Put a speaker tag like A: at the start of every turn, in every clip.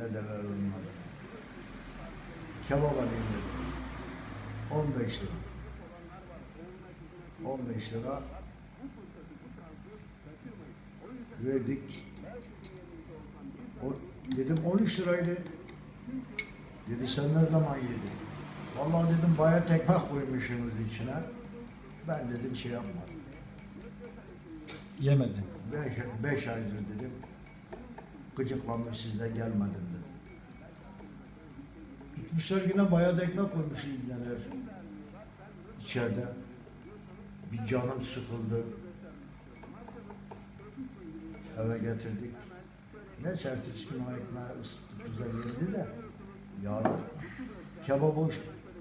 A: ne derler adına. Kebap alayım dedim. 15 lira. 15 lira verdik. O, dedim 13 liraydı. Dedi sen ne zaman yedin? Vallahi dedim bayat ekmek koymuşsunuz içine. Ben dedim şey yapmadım.
B: Yemedin.
A: Beş, beş aydır dedim. Gıcıklandım sizde gelmedim dedim. Tutmuşlar yine bayat ekmek koymuş ibneler. İçeride. Bir canım sıkıldı. Eve getirdik. Ne ertesi gün o ekmeği ısıttık güzel yedi de. Ya kebabı,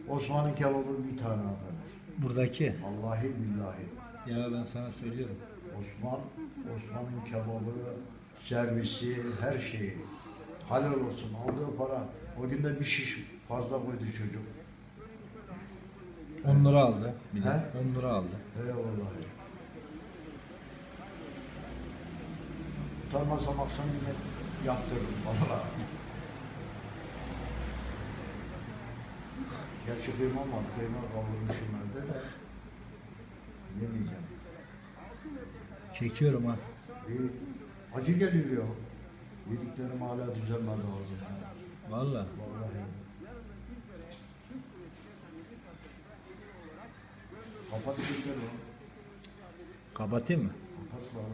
A: Osman'ın kebabı bir tane arkadaş.
B: Buradaki.
A: Vallahi billahi.
B: Ya ben sana söylüyorum.
A: Osman, Osman'ın kebabı, servisi, her şeyi. Halal olsun. Aldığı para. O gün de bir şiş fazla koydu çocuk.
B: 10 lira aldı. Bir de.
A: He?
B: 10 lira aldı.
A: He vallahi. Utanmasam akşam yine yaptırdım vallahi. Gerçi kıyma var. Kıyma kavurmuşum evde de. Yemeyeceğim.
B: Çekiyorum ha.
A: İyi. Acı geliyor ya. Yediklerim hala düzelmedi ağzımda.
B: Valla.
A: Vallahi. Kapat gitti o.
B: Kapatayım mı?
A: Kapat bakalım.